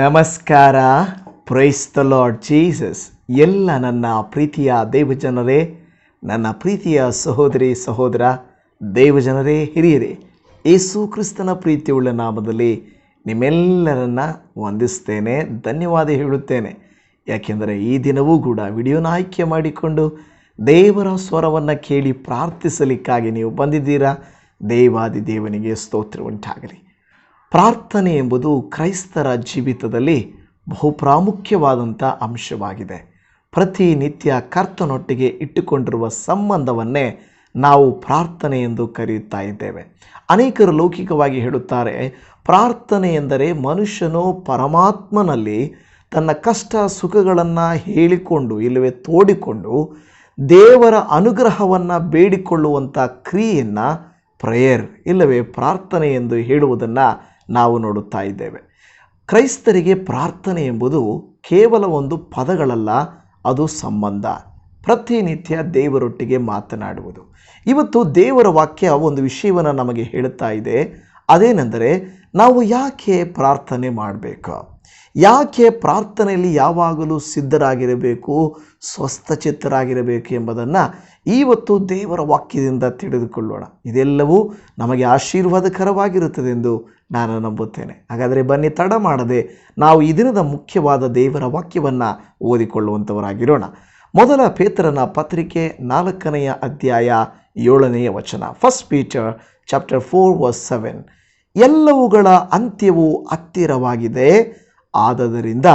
ನಮಸ್ಕಾರ. Price the Lord Jesus ಎಲ್ಲ ನನ್ನ ಪ್ರೀತಿಯ ದೇವಜನರೇ, ನನ್ನ ಪ್ರೀತಿಯ ಸಹೋದರಿ, ಸಹೋದರ, ದೇವಜನರೇ, ಹಿರಿಯರೇ, ಯೇಸು ಕ್ರಿಸ್ತನ ಪ್ರೀತಿಯುಳ್ಳ ನಾಮದಲ್ಲಿ ನಿಮ್ಮೆಲ್ಲರನ್ನು ವಂದಿಸ್ತೇನೆ, ಧನ್ಯವಾದ ಹೇಳುತ್ತೇನೆ. ಯಾಕೆಂದರೆ ಈ ದಿನವೂ ಕೂಡ ವಿಡಿಯೋನ ಆಯ್ಕೆ ಮಾಡಿಕೊಂಡು ದೇವರ ಸ್ವರವನ್ನು ಕೇಳಿ ಪ್ರಾರ್ಥಿಸಲಿಕ್ಕಾಗಿ ನೀವು ಬಂದಿದ್ದೀರಾ? ದೇವಾದಿ ದೇವನಿಗೆ ಸ್ತೋತ್ರ ಉಂಟಾಗಲಿ. ಪ್ರಾರ್ಥನೆ ಎಂಬುದು ಕ್ರೈಸ್ತರ ಜೀವಿತದಲ್ಲಿ ಬಹುಪ್ರಾಮುಖ್ಯವಾದಂಥ ಅಂಶವಾಗಿದೆ. ಪ್ರತಿನಿತ್ಯ ಕರ್ತನೊಟ್ಟಿಗೆ ಇಟ್ಟುಕೊಂಡಿರುವ ಸಂಬಂಧವನ್ನೇ ನಾವು ಪ್ರಾರ್ಥನೆ ಎಂದು ಕರೆಯುತ್ತಾ ಇದ್ದೇವೆ. ಅನೇಕರು ಲೌಕಿಕವಾಗಿ ಹೇಳುತ್ತಾರೆ, ಪ್ರಾರ್ಥನೆ ಎಂದರೆ ಮನುಷ್ಯನು ಪರಮಾತ್ಮನಲ್ಲಿ ತನ್ನ ಕಷ್ಟ ಸುಖಗಳನ್ನು ಹೇಳಿಕೊಂಡು, ಇಲ್ಲವೇ ತೋಡಿಕೊಂಡು, ದೇವರ ಅನುಗ್ರಹವನ್ನು ಬೇಡಿಕೊಳ್ಳುವಂಥ ಕ್ರಿಯೆಯನ್ನು, ಪ್ರೇಯರ್, ಇಲ್ಲವೇ ಪ್ರಾರ್ಥನೆ ಎಂದು ಹೇಳುವುದನ್ನು ನಾವು ನೋಡುತ್ತಾ ಇದ್ದೇವೆ. ಕ್ರೈಸ್ತರಿಗೆ ಪ್ರಾರ್ಥನೆ ಎಂಬುದು ಕೇವಲ ಒಂದು ಪದಗಳಲ್ಲ, ಅದು ಸಂಬಂಧ. ಪ್ರತಿನಿತ್ಯ ದೇವರೊಟ್ಟಿಗೆ ಮಾತನಾಡುವುದು. ಇವತ್ತು ದೇವರ ವಾಕ್ಯ ಒಂದು ವಿಷಯವನ್ನು ನಮಗೆ ಹೇಳುತ್ತಾ ಇದೆ. ಅದೇನೆಂದರೆ, ನಾವು ಯಾಕೆ ಪ್ರಾರ್ಥನೆ ಮಾಡಬೇಕು? ಯಾಕೆ ಪ್ರಾರ್ಥನೆಯಲ್ಲಿ ಯಾವಾಗಲೂ ಸಿದ್ಧರಾಗಿರಬೇಕು, ಸ್ವಸ್ಥಚಿತ್ತರಾಗಿರಬೇಕು ಎಂಬುದನ್ನು ಇವತ್ತು ದೇವರ ವಾಕ್ಯದಿಂದ ತಿಳಿದುಕೊಳ್ಳೋಣ. ಇದೆಲ್ಲವೂ ನಮಗೆ ಆಶೀರ್ವಾದಕರವಾಗಿರುತ್ತದೆ ಎಂದು ನಾನು ನಂಬುತ್ತೇನೆ. ಹಾಗಾದರೆ ಬನ್ನಿ, ತಡ ಮಾಡದೆ ನಾವು ಈ ದಿನದ ಮುಖ್ಯವಾದ ದೇವರ ವಾಕ್ಯವನ್ನು ಓದಿಕೊಳ್ಳುವಂಥವರಾಗಿರೋಣ ಮೊದಲ ಪೇತ್ರನ ಪತ್ರಿಕೆ ನಾಲ್ಕನೆಯ ಅಧ್ಯಾಯ ಏಳನೆಯ ವಚನ. First Peter chapter four verse seven ಎಲ್ಲವುಗಳ ಅಂತ್ಯವು ಹತ್ತಿರವಾಗಿದೆ. ಆದದರಿಂದ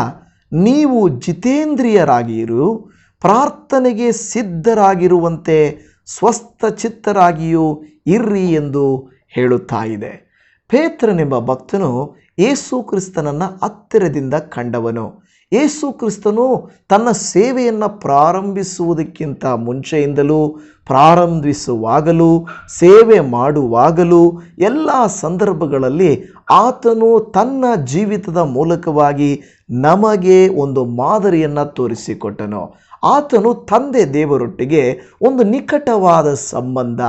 ನೀವು ಜಿತೇಂದ್ರಿಯರಾಗಿರು, ಪ್ರಾರ್ಥನೆಗೆ ಸಿದ್ಧರಾಗಿರುವಂತೆ ಸ್ವಸ್ಥ ಚಿತ್ತರಾಗಿಯೂ ಇರ್ರಿ ಎಂದು ಹೇಳುತ್ತಾ ಇದೆ ಪೇತ್ರನೆಂಬ ಭಕ್ತನು ಏಸು ಕ್ರಿಸ್ತನನ್ನು ಹತ್ತಿರದಿಂದ ಕಂಡವನು. ಏಸು ಕ್ರಿಸ್ತನು ತನ್ನ ಸೇವೆಯನ್ನು ಪ್ರಾರಂಭಿಸುವುದಕ್ಕಿಂತ ಮುಂಚೆಯಿಂದಲೂ, ಪ್ರಾರಂಭಿಸುವಾಗಲೂ, ಸೇವೆ ಮಾಡುವಾಗಲೂ ಎಲ್ಲ ಸಂದರ್ಭಗಳಲ್ಲಿ ಆತನು ತನ್ನ ಜೀವಿತದ ಮೂಲಕವಾಗಿ ನಮಗೆ ಒಂದು ಮಾದರಿಯನ್ನು ತೋರಿಸಿಕೊಟ್ಟನು. ಆತನು ತಂದೆ ದೇವರೊಟ್ಟಿಗೆ ಒಂದು ನಿಕಟವಾದ ಸಂಬಂಧ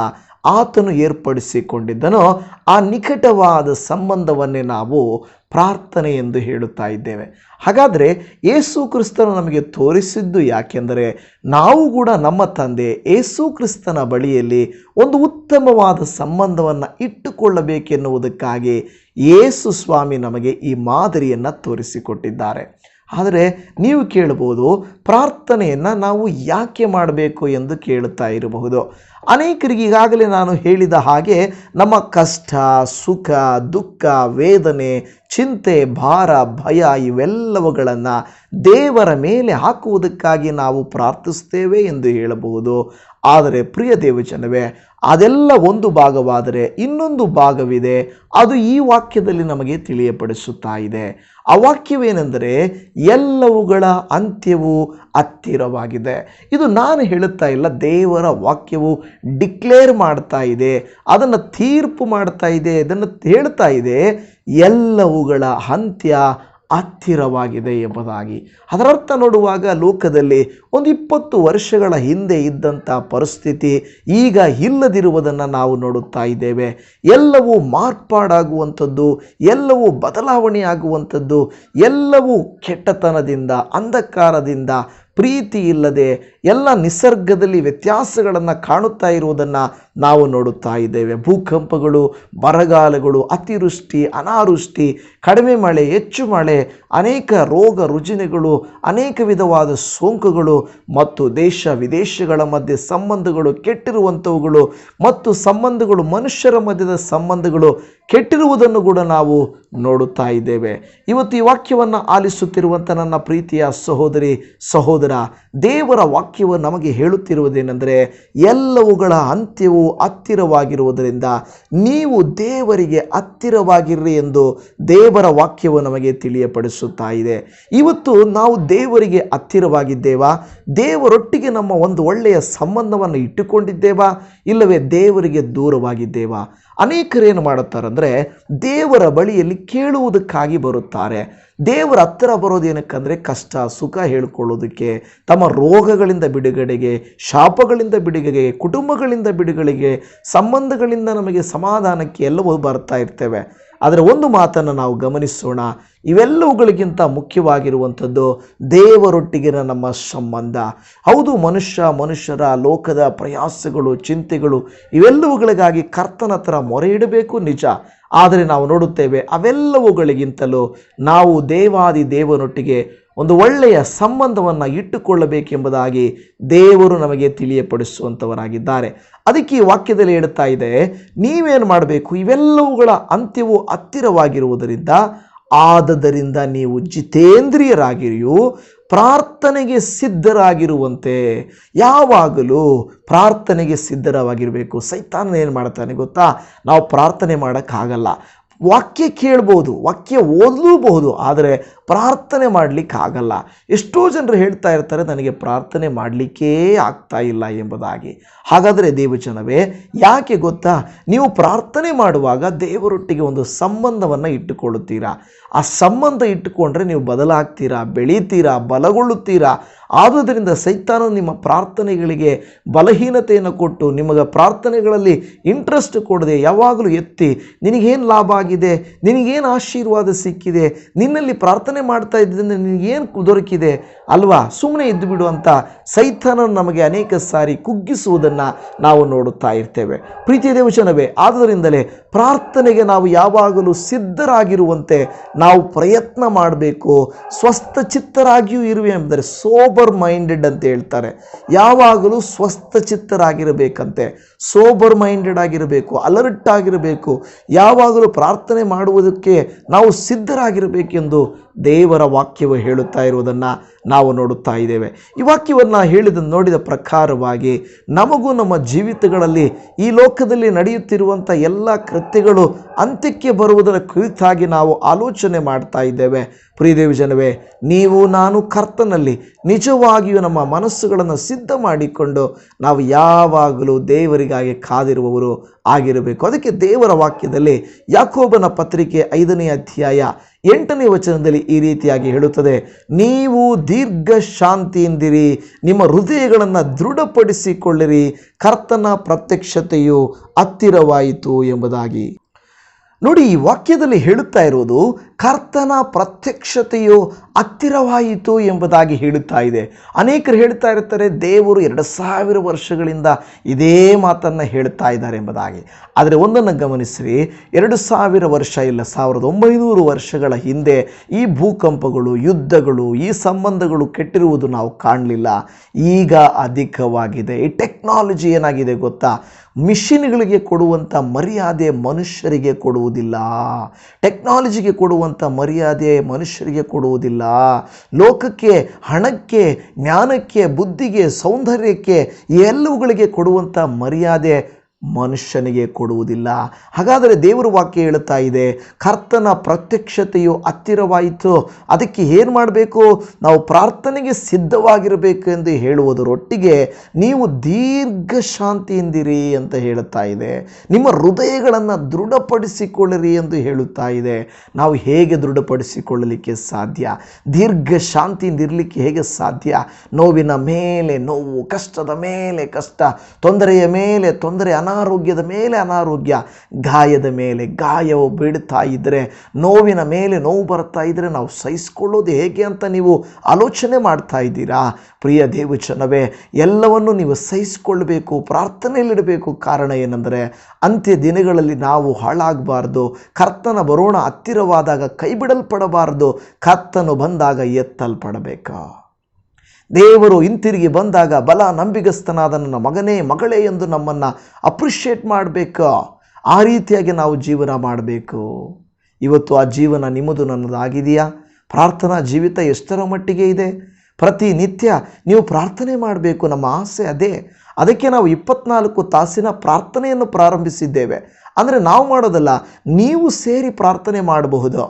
ಆತನು ಏರ್ಪಡಿಸಿಕೊಂಡಿದ್ದನೋ, ಆ ನಿಕಟವಾದ ಸಂಬಂಧವನ್ನೇ ನಾವು ಪ್ರಾರ್ಥನೆ ಎಂದು ಹೇಳುತ್ತಾ ಇದ್ದೇವೆ. ಹಾಗಾದರೆ ಏಸು ಕ್ರಿಸ್ತನು ನಮಗೆ ತೋರಿಸಿದ್ದು ಯಾಕೆಂದರೆ ನಾವು ಕೂಡ ನಮ್ಮ ತಂದೆ ಏಸು ಕ್ರಿಸ್ತನ ಬಳಿಯಲ್ಲಿ ಒಂದು ಉತ್ತಮವಾದ ಸಂಬಂಧವನ್ನು ಇಟ್ಟುಕೊಳ್ಳಬೇಕೆನ್ನುವುದಕ್ಕಾಗಿ ಏಸು ಸ್ವಾಮಿ ನಮಗೆ ಈ ಮಾದರಿಯನ್ನು ತೋರಿಸಿಕೊಟ್ಟಿದ್ದಾರೆ. ಆದರೆ ನೀವು ಕೇಳಬಹುದು ಪ್ರಾರ್ಥನೆಯನ್ನು ನಾವು ಯಾಕೆ ಮಾಡಬೇಕು ಎಂದು ಕೇಳುತ್ತಾ ಇರಬಹುದು. ಅನೇಕರಿಗೆ ಈಗಾಗಲೇ ನಾನು ಹೇಳಿದ ಹಾಗೆ ನಮ್ಮ ಕಷ್ಟ, ಸುಖ, ದುಃಖ, ವೇದನೆ, ಚಿಂತೆ, ಭಾರ, ಭಯ ಇವೆಲ್ಲವುಗಳನ್ನು ದೇವರ ಮೇಲೆ ಹಾಕುವುದಕ್ಕಾಗಿ ನಾವು ಪ್ರಾರ್ಥಿಸ್ತೇವೆ ಎಂದು ಹೇಳಬಹುದು. ಆದರೆ ಪ್ರಿಯ ದೇವಜನವೇ ಅದೆಲ್ಲ ಒಂದು ಭಾಗವಾದರೆ ಇನ್ನೊಂದು ಭಾಗವಿದೆ. ಅದು ಈ ವಾಕ್ಯದಲ್ಲಿ ನಮಗೆ ತಿಳಿಯಪಡಿಸುತ್ತಾ ಇದೆ. ಆ ವಾಕ್ಯವೇನೆಂದರೆ, ಎಲ್ಲವುಗಳ ಅಂತ್ಯವು ಹತ್ತಿರವಾಗಿದೆ. ಇದು ನಾನು ಹೇಳುತ್ತಾ ಇಲ್ಲ, ದೇವರ ವಾಕ್ಯವು ಡಿಕ್ಲೇರ್ ಮಾಡ್ತಾ ಇದೆ, ಅದನ್ನು ತೀರ್ಪು ಮಾಡ್ತಾ ಇದೆ, ಇದನ್ನು ಹೇಳ್ತಾ ಇದೆ, ಎಲ್ಲವುಗಳ ಅಂತ್ಯ ಹತ್ತಿರವಾಗಿದೆ ಎಂಬುದಾಗಿ. ಅದರರ್ಥ ನೋಡುವಾಗ ಲೋಕದಲ್ಲಿ ಒಂದು ಇಪ್ಪತ್ತು ವರ್ಷಗಳ ಹಿಂದೆ ಇದ್ದಂಥ ಪರಿಸ್ಥಿತಿ ಈಗ ಇಲ್ಲದಿರುವುದನ್ನು ನಾವು ನೋಡುತ್ತಾ ಇದ್ದೇವೆ. ಎಲ್ಲವೂ ಮಾರ್ಪಾಡಾಗುವಂಥದ್ದು, ಎಲ್ಲವೂ ಬದಲಾವಣೆಯಾಗುವಂಥದ್ದು, ಎಲ್ಲವೂ ಕೆಟ್ಟತನದಿಂದ, ಅಂಧಕಾರದಿಂದ, ಪ್ರೀತಿ ಇಲ್ಲದೆ ಎಲ್ಲ ನಿಸರ್ಗದಲ್ಲಿ ವ್ಯತ್ಯಾಸಗಳನ್ನು ಕಾಣುತ್ತಾ ಇರುವುದನ್ನು ನಾವು ನೋಡುತ್ತಾ ಇದ್ದೇವೆ. ಭೂಕಂಪಗಳು, ಬರಗಾಲಗಳು, ಅತಿವೃಷ್ಟಿ, ಅನಾವೃಷ್ಟಿ, ಕಡಿಮೆ ಮಳೆ, ಹೆಚ್ಚು ಮಳೆ, ಅನೇಕ ರೋಗ ರುಜಿನಗಳು, ಅನೇಕ ವಿಧವಾದ ಸೋಂಕುಗಳು ಮತ್ತು ದೇಶ ವಿದೇಶಗಳ ಮಧ್ಯೆ ಸಂಬಂಧಗಳು ಕೆಟ್ಟಿರುವಂಥವುಗಳು ಮತ್ತು ಸಂಬಂಧಗಳು ಮನುಷ್ಯರ ಮಧ್ಯದ ಸಂಬಂಧಗಳು ಕೆಟ್ಟಿರುವುದನ್ನು ಕೂಡ ನಾವು ನೋಡುತ್ತಾ ಇದ್ದೇವೆ. ಇವತ್ತು ಈ ವಾಕ್ಯವನ್ನು ಆಲಿಸುತ್ತಿರುವಂಥ ನನ್ನ ಪ್ರೀತಿಯ ಸಹೋದರಿ, ಸಹೋದರ, ದೇವರ ವಾಕ್ಯವು ನಮಗೆ ಹೇಳುತ್ತಿರುವುದೇನೆಂದರೆ, ಎಲ್ಲವುಗಳ ಅಂತ್ಯವು ಹತ್ತಿರವಾಗಿರುವುದರಿಂದ ನೀವು ದೇವರಿಗೆ ಹತ್ತಿರವಾಗಿರ್ರಿ ಎಂದು ದೇವರ ವಾಕ್ಯವು ನಮಗೆ ತಿಳಿಯಪಡಿಸುತ್ತಾ ಇದೆ. ಇವತ್ತು ನಾವು ದೇವರಿಗೆ ಹತ್ತಿರವಾಗಿದ್ದೇವಾ? ದೇವರೊಟ್ಟಿಗೆ ನಮ್ಮ ಒಂದು ಒಳ್ಳೆಯ ಸಂಬಂಧವನ್ನು ಇಟ್ಟುಕೊಂಡಿದ್ದೇವಾ? ಇಲ್ಲವೇ ದೇವರಿಗೆ ದೂರವಾಗಿದ್ದೇವಾ? ಅನೇಕರೇನು ಮಾಡುತ್ತಾರಂದರೆ ದೇವರ ಬಳಿಯಲ್ಲಿ ಕೇಳುವುದಕ್ಕಾಗಿ ಬರುತ್ತಾರೆ. ದೇವರ ಹತ್ತಿರ ಬರೋದೇನಕ್ಕಂದರೆ ಕಷ್ಟ, ಸುಖ ಹೇಳ್ಕೊಳ್ಳೋದಕ್ಕೆ, ತಮ್ಮ ರೋಗಗಳಿಂದ ಬಿಡುಗಡೆಗೆ, ಶಾಪಗಳಿಂದ ಬಿಡುಗಡೆಗೆ, ಕುಟುಂಬಗಳಿಂದ ಬಿಡುಗಡೆಗೆ, ಸಂಬಂಧಗಳಿಂದ ನಮಗೆ ಸಮಾಧಾನಕ್ಕೆ ಎಲ್ಲವೂ ಬರ್ತಾ ಇರ್ತೇವೆ. ಆದರೆ ಒಂದು ಮಾತನ್ನು ನಾವು ಗಮನಿಸೋಣ. ಇವೆಲ್ಲವುಗಳಿಗಿಂತ ಮುಖ್ಯವಾಗಿರುವಂಥದ್ದು ದೇವರೊಟ್ಟಿಗಿನ ನಮ್ಮ ಸಂಬಂಧ. ಹೌದು, ಮನುಷ್ಯ, ಮನುಷ್ಯರ ಲೋಕದ ಪ್ರಯಾಸಗಳು, ಚಿಂತೆಗಳು, ಇವೆಲ್ಲವುಗಳಿಗಾಗಿ ಕರ್ತನ ಹತ್ರ ಮೊರೆ ಇಡಬೇಕು, ನಿಜ. ಆದರೆ ನಾವು ನೋಡುತ್ತೇವೆ ಅವೆಲ್ಲವುಗಳಿಗಿಂತಲೂ ನಾವು ದೇವಾದಿ ದೇವನೊಟ್ಟಿಗೆ ಒಂದು ಒಳ್ಳೆಯ ಸಂಬಂಧವನ್ನು ಇಟ್ಟುಕೊಳ್ಳಬೇಕೆಂಬುದಾಗಿ ದೇವರು ನಮಗೆ ತಿಳಿಯಪಡಿಸುವಂಥವರಾಗಿದ್ದಾರೆ ಅದಕ್ಕೆ ಈ ವಾಕ್ಯದಲ್ಲಿ ಹೇಳ್ತಾ ಇದೆ, ನೀವೇನು ಮಾಡಬೇಕು? ಇವೆಲ್ಲವುಗಳ ಅಂತ್ಯವು ಹತ್ತಿರವಾಗಿರುವುದರಿಂದ, ಆದದರಿಂದ ನೀವು ಜಿತೇಂದ್ರಿಯರಾಗಿರಿಯೂ, ಪ್ರಾರ್ಥನೆಗೆ ಸಿದ್ಧರಾಗಿರುವಂತೆ. ಯಾವಾಗಲೂ ಪ್ರಾರ್ಥನೆಗೆ ಸಿದ್ಧರಾಗಿರಬೇಕು. ಸೈತಾನ ಏನು ಮಾಡ್ತಾನೆ ಗೊತ್ತಾ? ನಾವು ಪ್ರಾರ್ಥನೆ ಮಾಡೋಕ್ಕಾಗಲ್ಲ. ವಾಕ್ಯ ಕೇಳ್ಬೋದು, ವಾಕ್ಯ ಓದಲೂಬಹುದು, ಆದರೆ ಪ್ರಾರ್ಥನೆ ಮಾಡಲಿಕ್ಕೆ ಆಗಲ್ಲ ಎಷ್ಟೋ ಜನರು ಹೇಳ್ತಾ ಇರ್ತಾರೆ, ನನಗೆ ಪ್ರಾರ್ಥನೆ ಮಾಡಲಿಕ್ಕೇ ಆಗ್ತಾ ಇಲ್ಲ ಎಂಬುದಾಗಿ. ಹಾಗಾದರೆ ದೇವಜನವೇ, ಯಾಕೆ ಗೊತ್ತಾ? ನೀವು ಪ್ರಾರ್ಥನೆ ಮಾಡುವಾಗ ದೇವರೊಟ್ಟಿಗೆ ಒಂದು ಸಂಬಂಧವನ್ನು ಇಟ್ಟುಕೊಳ್ಳುತ್ತೀರಾ? ಆ ಸಂಬಂಧ ಇಟ್ಟುಕೊಂಡ್ರೆ ನೀವು ಬದಲಾಗ್ತೀರಾ, ಬೆಳೀತೀರಾ, ಬಲಗೊಳ್ಳುತ್ತೀರಾ? ಆದುದರಿಂದ ಸೈತಾನ ನಿಮ್ಮ ಪ್ರಾರ್ಥನೆಗಳಿಗೆ ಬಲಹೀನತೆಯನ್ನು ಕೊಟ್ಟು ನಿಮಗೆ ಪ್ರಾರ್ಥನೆಗಳಲ್ಲಿ ಇಂಟ್ರೆಸ್ಟ್ ಕೊಡದೆ ಯಾವಾಗಲೂ ಎತ್ತಿ, ನಿನಗೇನು ಲಾಭ ಆಗಿದೆ, ನಿನಗೇನು ಆಶೀರ್ವಾದ ಸಿಕ್ಕಿದೆ, ನಿನ್ನಲ್ಲಿ ಪ್ರಾರ್ಥನೆ ಮಾಡ್ತಾ ಇದ್ದರಿಂದ ನಿನಗೇನು ದೊರಕಿದೆ ಅಲ್ವಾ? ಸುಮ್ಮನೆ ಇದ್ದು ಬಿಡು ಅಂತ ನಮಗೆ ಅನೇಕ ಸಾರಿ ಕುಗ್ಗಿಸುವುದನ್ನು ನಾವು ನೋಡುತ್ತಾ ಇರ್ತೇವೆ. ಪ್ರೀತಿ ದೇವಚನವೇ ಆದುದರಿಂದಲೇ ಪ್ರಾರ್ಥನೆಗೆ ನಾವು ಯಾವಾಗಲೂ ಸಿದ್ಧರಾಗಿರುವಂತೆ ನಾವು ಪ್ರಯತ್ನ ಮಾಡಬೇಕು ಸ್ವಸ್ಥ ಚಿತ್ತರಾಗಿಯೂ ಇರುವೆ ಎಂದರೆ ಸೋಬರ್ ಮೈಂಡೆಡ್ ಅಂತ ಹೇಳ್ತಾರೆ. ಯಾವಾಗಲೂ ಸ್ವಸ್ಥ ಚಿತ್ತರಾಗಿರಬೇಕಂತೆ ಸೋಬರ್ ಮೈಂಡೆಡ್ ಆಗಿರಬೇಕು ಅಲರ್ಟ್ ಆಗಿರಬೇಕು. ಯಾವಾಗಲೂ ಪ್ರಾರ್ಥನೆ ಮಾಡುವುದಕ್ಕೆ ನಾವು ಸಿದ್ಧರಾಗಿರಬೇಕೆಂದು ದೇವರ ವಾಕ್ಯವು ಹೇಳುತ್ತಾ ಇರುವುದನ್ನು ನಾವು ನೋಡುತ್ತಾ ಇದ್ದೇವೆ. ಈ ವಾಕ್ಯವನ್ನು ಹೇಳಿದ ನೋಡಿದ ಪ್ರಕಾರವಾಗಿ ನಮಗೂ ನಮ್ಮ ಜೀವಿತಗಳಲ್ಲಿ ಈ ಲೋಕದಲ್ಲಿ ನಡೆಯುತ್ತಿರುವಂಥ ಎಲ್ಲ ಕೃತ್ಯಗಳು ಅಂತ್ಯಕ್ಕೆ ಬರುವುದರ ಕುರಿತಾಗಿ ನಾವು ಆಲೋಚನೆ ಮಾಡ್ತಾ ಇದ್ದೇವೆ. ಪ್ರೀದೇವಿ ಜನವೇ, ನೀವು, ನಾನು, ಕರ್ತನಲ್ಲಿ ನಿಜವಾಗಿಯೂ ನಮ್ಮ ಮನಸ್ಸುಗಳನ್ನು ಸಿದ್ಧ ಮಾಡಿಕೊಂಡು ನಾವು ಯಾವಾಗಲೂ ದೇವರಿಗಾಗಿ ಕಾದಿರುವವರು ಆಗಿರಬೇಕು. ಅದಕ್ಕೆ ದೇವರ ವಾಕ್ಯದಲ್ಲಿ ಯಾಕೋಬನ ಪತ್ರಿಕೆ ಐದನೇ ಅಧ್ಯಾಯ ಎಂಟನೇ ವಚನದಲ್ಲಿ ಈ ರೀತಿಯಾಗಿ ಹೇಳುತ್ತದೆ, ನೀವು ದೀರ್ಘ ಶಾಂತಿಯಿಂದಿರಿ, ನಿಮ್ಮ ಹೃದಯಗಳನ್ನು ದೃಢಪಡಿಸಿಕೊಳ್ಳಿರಿ, ಕರ್ತನ ಪ್ರತ್ಯಕ್ಷತೆಯು ಹತ್ತಿರವಾಯಿತು ಎಂಬುದಾಗಿ. ನೋಡಿ, ಈ ವಾಕ್ಯದಲ್ಲಿ ಹೇಳುತ್ತಾ ಇರುವುದು ಕರ್ತನ ಪ್ರತ್ಯಕ್ಷತೆಯು ಹತ್ತಿರವಾಯಿತು ಎಂಬುದಾಗಿ ಹೇಳುತ್ತಾ ಇದೆ. ಅನೇಕರು ಹೇಳ್ತಾ ಇರ್ತಾರೆ, ದೇವರು ಎರಡು ಸಾವಿರ ವರ್ಷಗಳಿಂದ ಇದೇ ಮಾತನ್ನು ಹೇಳ್ತಾ ಇದ್ದಾರೆ ಎಂಬುದಾಗಿ. ಆದರೆ ಒಂದನ್ನು ಗಮನಿಸಿರಿ, ಎರಡು ಸಾವಿರ ವರ್ಷ ಇಲ್ಲ, ಸಾವಿರದ ಒಂಬೈನೂರು ವರ್ಷಗಳ ಹಿಂದೆ ಈ ಭೂಕಂಪಗಳು, ಯುದ್ಧಗಳು, ಈ ಸಂಬಂಧಗಳು ಕೆಟ್ಟಿರುವುದು ನಾವು ಕಾಣಲಿಲ್ಲ. ಈಗ ಅಧಿಕವಾಗಿದೆ. ಈ ಟೆಕ್ನಾಲಜಿ ಏನಾಗಿದೆ ಗೊತ್ತಾ? ಮಿಷಿನ್ಗಳಿಗೆ ಕೊಡುವಂಥ ಮರ್ಯಾದೆ ಮನುಷ್ಯರಿಗೆ ಕೊಡುವುದಿಲ್ಲ. ಟೆಕ್ನಾಲಜಿಗೆ ಕೊಡುವಂಥ ಮರ್ಯಾದೆ ಮನುಷ್ಯರಿಗೆ ಕೊಡುವುದಿಲ್ಲ. ಲೋಕಕ್ಕೆ ಹಣಕ್ಕೆ ಜ್ಞಾನಕ್ಕೆ ಬುದ್ಧಿಗೆ ಸೌಂದರ್ಯಕ್ಕೆ ಎಲ್ಲವುಗಳಿಗೆ ಕೊಡುವಂಥ ಮರ್ಯಾದೆ ಮನುಷ್ಯನಿಗೆ ಕೊಡುವುದಿಲ್ಲ. ಹಾಗಾದರೆ ದೇವರ ವಾಕ್ಯ ಹೇಳುತ್ತಾ ಇದೆ, ಕರ್ತನ ಪ್ರತ್ಯಕ್ಷತೆಯು ಹತ್ತಿರವಾಯಿತು, ಅದಕ್ಕೆ ಏನು ಮಾಡಬೇಕು? ನಾವು ಪ್ರಾರ್ಥನೆಗೆ ಸಿದ್ಧವಾಗಿರಬೇಕು ಎಂದು ಹೇಳುವುದರೊಟ್ಟಿಗೆ ನೀವು ದೀರ್ಘ ಶಾಂತಿಯಿಂದಿರಿ ಅಂತ ಹೇಳುತ್ತಾ ಇದೆ. ನಿಮ್ಮ ಹೃದಯಗಳನ್ನು ದೃಢಪಡಿಸಿಕೊಳ್ಳಿರಿ ಎಂದು ಹೇಳುತ್ತಾ ಇದೆ. ನಾವು ಹೇಗೆ ದೃಢಪಡಿಸಿಕೊಳ್ಳಲಿಕ್ಕೆ ಸಾಧ್ಯ? ದೀರ್ಘ ಶಾಂತಿಯಿಂದಿರಲಿಕ್ಕೆ ಹೇಗೆ ಸಾಧ್ಯ? ನೋವಿನ ಮೇಲೆ ನೋವು, ಕಷ್ಟದ ಮೇಲೆ ಕಷ್ಟ, ತೊಂದರೆಯ ಮೇಲೆ ತೊಂದರೆ ಅನಾರೋಗ್ಯದ ಮೇಲೆ ಅನಾರೋಗ್ಯ, ಗಾಯದ ಮೇಲೆ ಗಾಯವು ಬೀಳ್ತಾ ಇದ್ದರೆ ನೋವಿನ ಮೇಲೆ ನೋವು ಬರ್ತಾ ಇದ್ದರೆ ನಾವು ಸಹಿಸ್ಕೊಳ್ಳೋದು ಹೇಗೆ ಅಂತ ನೀವು ಆಲೋಚನೆ ಮಾಡ್ತಾ ಇದ್ದೀರಾ? ಪ್ರಿಯ ದೇವಚನವೇ ಎಲ್ಲವನ್ನು ನೀವು ಸಹಿಸಿಕೊಳ್ಬೇಕು, ಪ್ರಾರ್ಥನೆಯಲ್ಲಿಡಬೇಕು. ಕಾರಣ ಏನೆಂದರೆ, ಅಂತ್ಯ ದಿನಗಳಲ್ಲಿ ನಾವು ಹಾಳಾಗಬಾರ್ದು, ಕರ್ತನ ಬರೋಣ ಹತ್ತಿರವಾದಾಗ ಕೈ ಬಿಡಲ್ಪಡಬಾರದು ಕರ್ತನು ಬಂದಾಗ ಎತ್ತಲ್ಪಡಬೇಕು? ದೇವರು ಹಿಂತಿರುಗಿ ಬಂದಾಗ ಬಲ ನಂಬಿಗಸ್ತನಾದ ನನ್ನ ಮಗನೇ, ಮಗಳೇ ಎಂದು ನಮ್ಮನ್ನು ಅಪ್ರಿಷಿಯೇಟ್ ಮಾಡಬೇಕು. ಆ ರೀತಿಯಾಗಿ ನಾವು ಜೀವನ ಮಾಡಬೇಕು. ಇವತ್ತು ಆ ಜೀವನ ನಿಮ್ಮದು ನನ್ನದಾಗಿದೆಯಾ? ಪ್ರಾರ್ಥನಾ ಜೀವಿತ ಎಷ್ಟರ ಮಟ್ಟಿಗೆ ಇದೆ? ಪ್ರತಿನಿತ್ಯ ನೀವು ಪ್ರಾರ್ಥನೆ ಮಾಡಬೇಕು, ನಮ್ಮ ಆಸೆ ಅದೇ. ಅದಕ್ಕೆ ನಾವು ಇಪ್ಪತ್ನಾಲ್ಕು ತಾಸಿನ ಪ್ರಾರ್ಥನೆಯನ್ನು ಪ್ರಾರಂಭಿಸಿದ್ದೇವೆ. ಅಂದರೆ ನಾವು ಮಾಡೋದಲ್ಲ, ನೀವು ಸೇರಿ ಪ್ರಾರ್ಥನೆ ಮಾಡಬಹುದು,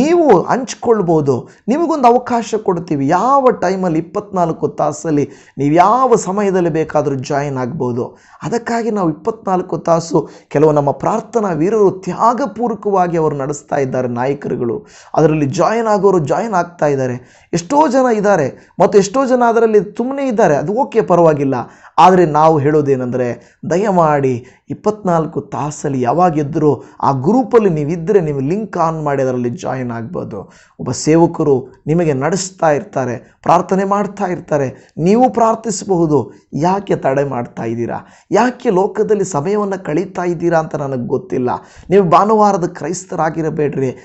ನೀವು ಹಂಚ್ಕೊಳ್ಬೋದು, ನಿಮಗೊಂದು ಅವಕಾಶ ಕೊಡ್ತೀವಿ. ಯಾವ ಟೈಮಲ್ಲಿ ಇಪ್ಪತ್ನಾಲ್ಕು ತಾಸಲ್ಲಿ ನೀವು ಯಾವ ಸಮಯದಲ್ಲಿ ಬೇಕಾದರೂ ಜಾಯಿನ್ ಆಗ್ಬೋದು. ಅದಕ್ಕಾಗಿ ನಾವು ಇಪ್ಪತ್ನಾಲ್ಕು ತಾಸು ಕೆಲವು ನಮ್ಮ ಪ್ರಾರ್ಥನಾ ವೀರರು ತ್ಯಾಗಪೂರ್ವಕವಾಗಿ ಅವರು ನಡೆಸ್ತಾ ಇದ್ದಾರೆ, ನಾಯಕರುಗಳು. ಅದರಲ್ಲಿ ಜಾಯಿನ್ ಆಗೋರು ಜಾಯಿನ್ ಆಗ್ತಾ ಇದ್ದಾರೆ. ಎಷ್ಟೋ ಜನ ಇದ್ದಾರೆ. ಮತ್ತು ಎಷ್ಟೋ ಜನ ಅದರಲ್ಲಿ ತುಂಬನೇ ಇದ್ದಾರೆ. ಅದು ಓಕೆ ಪರವಾಗಿಲ್ಲ. ಆದರೆ ನಾವು ಹೇಳೋದೇನೆಂದರೆ, ದಯಮಾಡಿ ಇಪ್ಪತ್ನಾಲ್ಕು ತಾಸಲ್ಲಿ ಯಾವಾಗಿದ್ದರೂ ಆ ಗ್ರೂಪಲ್ಲಿ ನೀವಿದ್ದರೆ ನೀವು ಲಿಂಕ್ ಆನ್ ಮಾಡಿ ಅದರಲ್ಲಿ ಜಾಯಿನ್ ಆಗ್ಬೋದು. ಒಬ್ಬ ಸೇವಕರು ನಿಮಗೆ ನಡೆಸ್ತಾ ಇರ್ತಾರೆ, ಪ್ರಾರ್ಥನೆ ಮಾಡ್ತಾ ಇರ್ತಾರೆ, ನೀವು ಪ್ರಾರ್ಥಿಸಬಹುದು. ಯಾಕೆ ತಡೆ ಮಾಡ್ತಾ ಇದ್ದೀರಾ? ಯಾಕೆ ಲೋಕದಲ್ಲಿ ಸಮಯವನ್ನು ಕಳೀತಾ ಇದ್ದೀರಾ ಅಂತ ನನಗೆ ಗೊತ್ತಿಲ್ಲ. ನೀವು ಭಾನುವಾರದ ಕ್ರೈಸ್ತರಾಗಿರಬೇಡ್ರಿ.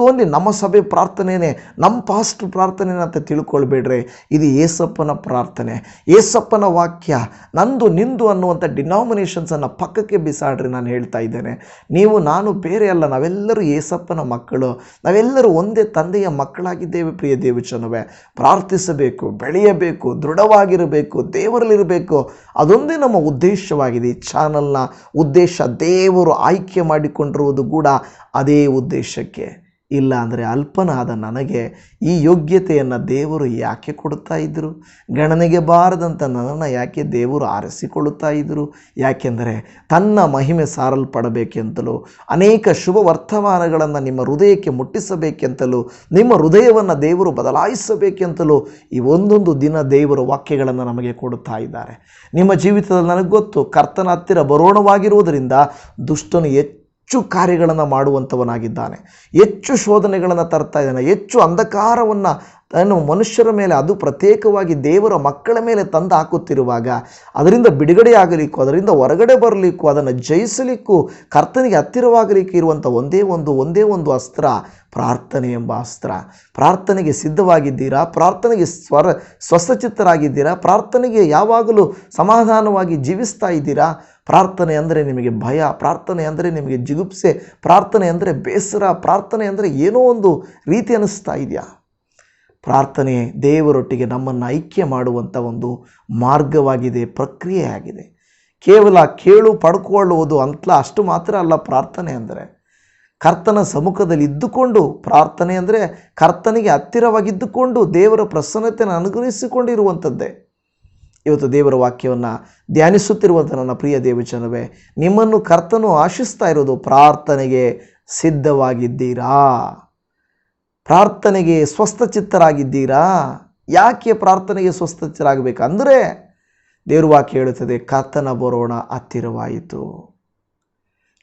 ಓನ್ಲಿ ನಮ್ಮ ಸಭೆ ಪ್ರಾರ್ಥನೆಯೇ ನಮ್ಮ ಪಾಸ್ಟ್ ಪ್ರಾರ್ಥನೆ ಅಂತ ತಿಳ್ಕೊಳ್ಬೇಡ್ರಿ. ಇದು ಏಸಪ್ಪನ ಪ್ರಾರ್ಥನೆ. ಏಸಪ್ಪನ ವಾಕ್ಯ ನಂದು ನಿಂದು ಅನ್ನುವಂಥ ಡಿನಾಮಿನೇಷನ್ಸನ್ನು ಪಕ್ಕಕ್ಕೆ ಬಿಸಾಡ್ರಿ ನಾನು ಹೇಳ್ತಾ ಇದ್ದೇನೆ. ನೀವು, ನಾನು, ಬೇರೆ ಅಲ್ಲ, ನಾವೆಲ್ಲರೂ ಏಸಪ್ಪನ ಮಕ್ಕಳು. ನಾವೆಲ್ಲರೂ ಒಂದೇ ತಂದೆಯ ಮಕ್ಕಳಾಗಿದ್ದೇವೆ ಪ್ರಿಯ ದೇವಚನವೇ ಪ್ರಾರ್ಥಿಸಬೇಕು, ಬೆಳೆಯಬೇಕು, ದೃಢವಾಗಿರಬೇಕು, ದೇವರಲ್ಲಿರಬೇಕು. ಅದೊಂದೇ ನಮ್ಮ ಉದ್ದೇಶವಾಗಿದೆ. ಈ ಚಾನಲ್ನ ಉದ್ದೇಶ ದೇವರು ಆಯ್ಕೆ ಮಾಡಿಕೊಂಡಿರುವುದು ಕೂಡ ಅದೇ ಉದ್ದೇಶಕ್ಕೆ. ಇಲ್ಲ ಅಂದರೆ ಅಲ್ಪನಾದ ನನಗೆ ಈ ಯೋಗ್ಯತೆಯನ್ನು ದೇವರು ಯಾಕೆ ಕೊಡ್ತಾ ಇದ್ದರು? ಗಣನೆಗೆ ಬಾರದಂಥ ನನ್ನನ್ನು ಯಾಕೆ ದೇವರು ಆರಿಸಿಕೊಳ್ಳುತ್ತಾ ಇದ್ದರು? ಯಾಕೆಂದರೆ ತನ್ನ ಮಹಿಮೆ ಸಾರಲ್ಪಡಬೇಕೆಂತಲೂ, ಅನೇಕ ಶುಭ ವರ್ತಮಾನಗಳನ್ನು ನಿಮ್ಮ ಹೃದಯಕ್ಕೆ ಮುಟ್ಟಿಸಬೇಕೆಂತಲೂ, ನಿಮ್ಮ ಹೃದಯವನ್ನು ದೇವರು ಬದಲಾಯಿಸಬೇಕೆಂತಲೂ, ಈ ಒಂದೊಂದು ದಿನ ದೇವರ ವಾಕ್ಯಗಳನ್ನು ನಮಗೆ ಕೊಡುತ್ತಾ ಇದ್ದಾರೆ. ನಿಮ್ಮ ಜೀವಿತದಲ್ಲಿ ನನಗೆ ಗೊತ್ತು, ಕರ್ತನ ಹತ್ತಿರ ಬರೋಣವಾಗಿರುವುದರಿಂದ ದುಷ್ಟನು ಹೆಚ್ಚು ಹೆಚ್ಚು ಕಾರ್ಯಗಳನ್ನು ಮಾಡುವಂಥವನಾಗಿದ್ದಾನೆ. ಹೆಚ್ಚು ಶೋಧನೆಗಳನ್ನು ತರ್ತಾ ಇದ್ದಾನೆ. ಹೆಚ್ಚು ಅಂಧಕಾರವನ್ನು ತನ್ನ ಮನುಷ್ಯರ ಮೇಲೆ, ಅದು ಪ್ರತ್ಯೇಕವಾಗಿ ದೇವರ ಮಕ್ಕಳ ಮೇಲೆ ತಂದು ಹಾಕುತ್ತಿರುವಾಗ, ಅದರಿಂದ ಬಿಡುಗಡೆಯಾಗಲಿಕ್ಕೂ ಅದರಿಂದ ಹೊರಗಡೆ ಬರಲಿಕ್ಕೂ, ಅದನ್ನು ಜಯಿಸಲಿಕ್ಕೂ, ಕರ್ತನಿಗೆ ಹತ್ತಿರವಾಗಲಿಕ್ಕೆ ಇರುವಂಥ ಒಂದೇ ಒಂದು ಒಂದೇ ಒಂದು ಅಸ್ತ್ರ, ಪ್ರಾರ್ಥನೆ ಎಂಬ ಅಸ್ತ್ರ. ಪ್ರಾರ್ಥನೆಗೆ ಸಿದ್ಧವಾಗಿದ್ದೀರಾ? ಪ್ರಾರ್ಥನೆಗೆ ಸ್ವರ, ಸ್ವಸ್ಥಚಿತ್ತರಾಗಿದ್ದೀರಾ? ಪ್ರಾರ್ಥನೆಗೆ ಯಾವಾಗಲೂ ಸಮಾಧಾನವಾಗಿ ಜೀವಿಸ್ತಾ ಇದ್ದೀರಾ? ಪ್ರಾರ್ಥನೆ ಅಂದರೆ ನಿಮಗೆ ಭಯ, ಪ್ರಾರ್ಥನೆ ಅಂದರೆ ನಿಮಗೆ ಜಿಗುಪ್ಸೆ, ಪ್ರಾರ್ಥನೆ ಅಂದರೆ ಬೇಸರ, ಪ್ರಾರ್ಥನೆ ಅಂದರೆ ಏನೋ ಒಂದು ರೀತಿ ಅನ್ನಿಸ್ತಾ ಇದೆಯಾ? ಪ್ರಾರ್ಥನೆ ದೇವರೊಟ್ಟಿಗೆ ನಮ್ಮನ್ನು ಐಕ್ಯ ಮಾಡುವಂಥ ಒಂದು ಮಾರ್ಗವಾಗಿದೆ, ಪ್ರಕ್ರಿಯೆಯಾಗಿದೆ. ಕೇವಲ ಕೇಳು, ಪಡ್ಕೊಳ್ಳುವುದು ಅಂತಲ ಅಷ್ಟು ಮಾತ್ರ ಅಲ್ಲ ಪ್ರಾರ್ಥನೆ ಅಂದರೆ. ಕರ್ತನ ಸಮ್ಮುಖದಲ್ಲಿ ಇದ್ದುಕೊಂಡು ಪ್ರಾರ್ಥನೆ ಅಂದರೆ ಕರ್ತನಿಗೆ ಹತ್ತಿರವಾಗಿದ್ದುಕೊಂಡು ದೇವರ ಪ್ರಸನ್ನತೆಯನ್ನು ಅನುಗ್ರಹಿಸಿಕೊಂಡಿರುವಂಥದ್ದೇ. ಇವತ್ತು ದೇವರ ವಾಕ್ಯವನ್ನು ಧ್ಯಾನಿಸುತ್ತಿರುವಂಥ ನನ್ನ ಪ್ರಿಯ ದೇವಚನವೇ ನಿಮ್ಮನ್ನು ಕರ್ತನು ಆಶಿಸ್ತಾ ಇರೋದು ಪ್ರಾರ್ಥನೆಗೆ ಸಿದ್ಧವಾಗಿದ್ದೀರಾ? ಪ್ರಾರ್ಥನೆಗೆ ಸ್ವಸ್ಥಚಿತ್ತರಾಗಿದ್ದೀರಾ? ಯಾಕೆ ಪ್ರಾರ್ಥನೆಗೆ ಸ್ವಸ್ಥಚಿತ್ತರಾಗಬೇಕಂದರೆ ದೇವ್ರ ವಾಕ್ಯ ಹೇಳುತ್ತದೆ, ಕರ್ತನ ಬರೋಣ ಹತ್ತಿರವಾಯಿತು.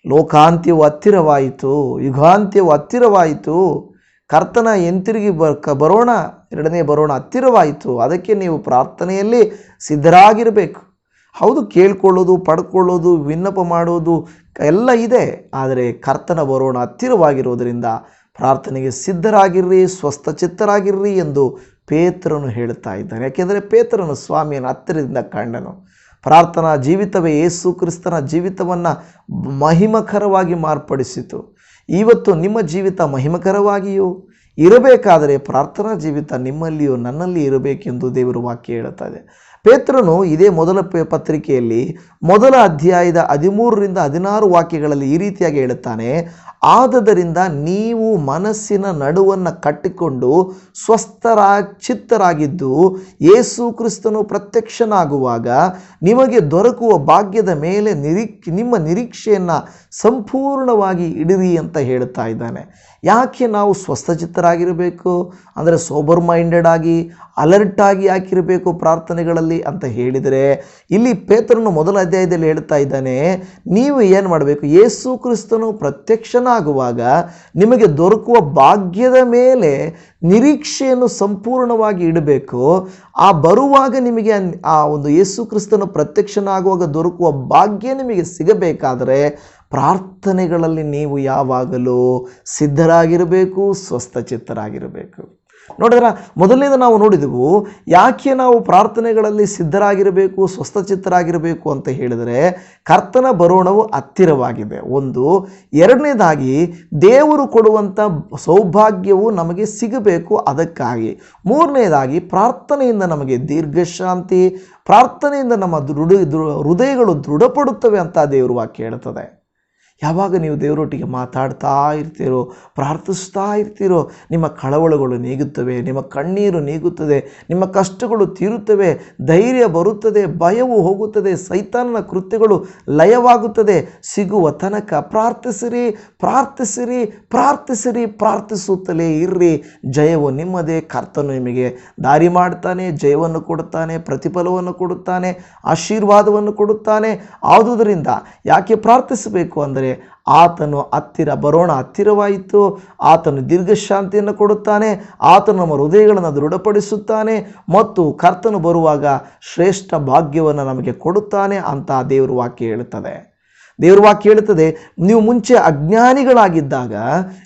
ಲೋಕಾಂತ್ಯವು ಹತ್ತಿರವಾಯಿತು, ಯುಗಾಂತ್ಯವು ಹತ್ತಿರವಾಯಿತು ಕರ್ತನ ಎಂತಿರುಗಿ ಬ ಕ ಬರೋಣ, ಎರಡನೇ ಬರೋಣ ಹತ್ತಿರವಾಯಿತು. ಅದಕ್ಕೆ ನೀವು ಪ್ರಾರ್ಥನೆಯಲ್ಲಿ ಸಿದ್ಧರಾಗಿರಬೇಕು. ಹೌದು, ಕೇಳ್ಕೊಳ್ಳೋದು, ಪಡ್ಕೊಳ್ಳೋದು, ವಿನ್ನಪ ಮಾಡೋದು ಎಲ್ಲ ಇದೆ. ಆದರೆ ಕರ್ತನ ಬರೋಣ ಹತ್ತಿರವಾಗಿರೋದರಿಂದ ಪ್ರಾರ್ಥನೆಗೆ ಸಿದ್ಧರಾಗಿರ್ರಿ, ಸ್ವಸ್ಥಚಿತ್ತರಾಗಿರ್ರಿ ಎಂದು ಪೇತ್ರನು ಹೇಳ್ತಾ ಇದ್ದಾನೆ. ಯಾಕೆಂದರೆ ಪೇತ್ರನು ಸ್ವಾಮಿಯನ್ನು ಹತ್ತಿರದಿಂದ ಕಂಡನು. ಪ್ರಾರ್ಥನಾ ಜೀವಿತವೇ ಯೇಸು ಕ್ರಿಸ್ತನ ಜೀವಿತವನ್ನು ಮಹಿಮಕರವಾಗಿ ಮಾರ್ಪಡಿಸಿತು. ಇವತ್ತು ನಿಮ್ಮ ಜೀವಿತ ಮಹಿಮಕರವಾಗಿಯೂ ಇರಬೇಕಾದರೆ ಪ್ರಾರ್ಥನಾ ಜೀವಿತ ನಿಮ್ಮಲ್ಲಿಯೂ ನನ್ನಲ್ಲಿ ಇರಬೇಕೆಂದು ದೇವರ ವಾಕ್ಯ ಹೇಳುತ್ತಾ ಇದೆ. ಪೇತ್ರನು ಇದೇ ಮೊದಲ ಪತ್ರಿಕೆಯಲ್ಲಿ ಮೊದಲ ಅಧ್ಯಾಯದ ಹದಿಮೂರರಿಂದ ಹದಿನಾರು ವಾಕ್ಯಗಳಲ್ಲಿ ಈ ರೀತಿಯಾಗಿ ಹೇಳುತ್ತಾನೆ, ಆದದರಿಂದ ನೀವು ಮನಸ್ಸಿನ ನಡುವನ್ನು ಕಟ್ಟಿಕೊಂಡು ಸ್ವಸ್ಥರ ಚಿತ್ತರಾಗಿದ್ದು ಯೇಸು ಕ್ರಿಸ್ತನು ಪ್ರತ್ಯಕ್ಷನಾಗುವಾಗ ನಿಮಗೆ ದೊರಕುವ ಭಾಗ್ಯದ ಮೇಲೆ ನಿರೀಕ್ಷೆ, ನಿಮ್ಮ ನಿರೀಕ್ಷೆಯನ್ನು ಸಂಪೂರ್ಣವಾಗಿ ಇಡಿರಿ ಅಂತ ಹೇಳುತ್ತಾ ಇದ್ದಾನೆ. ಯಾಕೆ ನಾವು ಸ್ವಸ್ಥಚಿತ್ತರಾಗಿರಬೇಕು? ಅಂದರೆ ಸೋಬರ್ ಮೈಂಡೆಡ್ ಆಗಿ ಅಲರ್ಟ್ ಆಗಿ ಯಾಕಿರಬೇಕು ಪ್ರಾರ್ಥನೆಗಳಲ್ಲಿ ಅಂತ ಹೇಳಿದರೆ, ಇಲ್ಲಿ ಪೇತ್ರನು ಮೊದಲ ಅಧ್ಯಾಯದಲ್ಲಿ ಹೇಳ್ತಾ ಇದ್ದಾನೆ, ನೀವು ಏನು ಮಾಡಬೇಕು? ಯೇಸು ಕ್ರಿಸ್ತನು ಪ್ರತ್ಯಕ್ಷನಾಗುವಾಗ ನಿಮಗೆ ದೊರಕುವ ಭಾಗ್ಯದ ಮೇಲೆ ನಿರೀಕ್ಷೆಯನ್ನು ಸಂಪೂರ್ಣವಾಗಿ ಇಡಬೇಕು. ಆ ಬರುವಾಗ ನಿಮಗೆ ಆ ಒಂದು ಯೇಸು ಕ್ರಿಸ್ತನು ಪ್ರತ್ಯಕ್ಷನಾಗುವಾಗ ದೊರಕುವ ಭಾಗ್ಯ ನಿಮಗೆ ಸಿಗಬೇಕಾದರೆ ಪ್ರಾರ್ಥನೆಗಳಲ್ಲಿ ನೀವು ಯಾವಾಗಲೂ ಸಿದ್ಧರಾಗಿರಬೇಕು, ಸ್ವಸ್ಥಚಿತ್ತರಾಗಿರಬೇಕು. ನೋಡಿದ್ರೆ, ಮೊದಲನೇದು ನಾವು ನೋಡಿದೆವು, ಯಾಕೆ ನಾವು ಪ್ರಾರ್ಥನೆಗಳಲ್ಲಿ ಸಿದ್ಧರಾಗಿರಬೇಕು, ಸ್ವಸ್ಥಚಿತ್ತರಾಗಿರಬೇಕು ಅಂತ ಹೇಳಿದರೆ, ಕರ್ತನ ಬರೋಣವು ಹತ್ತಿರವಾಗಿದೆ. ಒಂದು, ಎರಡನೇದಾಗಿ, ದೇವರು ಕೊಡುವಂಥ ಸೌಭಾಗ್ಯವು ನಮಗೆ ಸಿಗಬೇಕು ಅದಕ್ಕಾಗಿ. ಮೂರನೇದಾಗಿ, ಪ್ರಾರ್ಥನೆಯಿಂದ ನಮಗೆ ದೀರ್ಘಶಾಂತಿ, ಪ್ರಾರ್ಥನೆಯಿಂದ ನಮ್ಮ ದೃಢ ಹೃದಯಗಳು ದೃಢಪಡುತ್ತವೆ ಅಂತ ದೇವರು ವಾಕ್ಯ ಹೇಳ್ತದೆ ಯಾವಾಗ ನೀವು ದೇವರೊಟ್ಟಿಗೆ ಮಾತಾಡ್ತಾ ಇರ್ತೀರೋ, ಪ್ರಾರ್ಥಿಸ್ತಾ ಇರ್ತೀರೋ, ನಿಮ್ಮ ಕಳವಳಗಳು ನೀಗುತ್ತವೆ, ನಿಮ್ಮ ಕಣ್ಣೀರು ನೀಗುತ್ತದೆ, ನಿಮ್ಮ ಕಷ್ಟಗಳು ತೀರುತ್ತವೆ, ಧೈರ್ಯ ಬರುತ್ತದೆ, ಭಯವು ಹೋಗುತ್ತದೆ, ಸೈತಾನನ ಕೃತ್ಯಗಳು ಲಯವಾಗುತ್ತದೆ. ಸಿಗುವ ತನಕ ಪ್ರಾರ್ಥಿಸಿರಿ ಪ್ರಾರ್ಥಿಸಿರಿ ಪ್ರಾರ್ಥಿಸಿರಿ, ಪ್ರಾರ್ಥಿಸುತ್ತಲೇ ಇರ್ರಿ. ಜಯವು ನಿಮ್ಮದೇ, ಕರ್ತನು ನಿಮಗೆ ದಾರಿ ಮಾಡ್ತಾನೆ, ಜಯವನ್ನು ಕೊಡುತ್ತಾನೆ, ಪ್ರತಿಫಲವನ್ನು ಕೊಡುತ್ತಾನೆ, ಆಶೀರ್ವಾದವನ್ನು ಕೊಡುತ್ತಾನೆ. ಆದುದರಿಂದ ಯಾಕೆ ಪ್ರಾರ್ಥಿಸಬೇಕು ಅಂದರೆ ಆತನು ಹತ್ತಿರ ಬರೋಣ ಹತ್ತಿರವಾಯಿತು. ಆತನು ದೀರ್ಘಶಾಂತಿಯನ್ನು ಕೊಡುತ್ತಾನೆ. ಆತನು ನಮ್ಮ ಹೃದಯಗಳನ್ನು ದೃಢಪಡಿಸುತ್ತಾನೆ ಮತ್ತು ಕರ್ತನು ಬರುವಾಗ ಶ್ರೇಷ್ಠ ಭಾಗ್ಯವನ್ನು ನಮಗೆ ಕೊಡುತ್ತಾನೆ ಅಂತ ದೇವರು ವಾಕ್ಯ ಹೇಳುತ್ತದೆ. ದೇವರ ವಾಕ್ಯ ನೀವು ಮುಂಚೆ ಅಜ್ಞಾನಿಗಳಾಗಿದ್ದಾಗ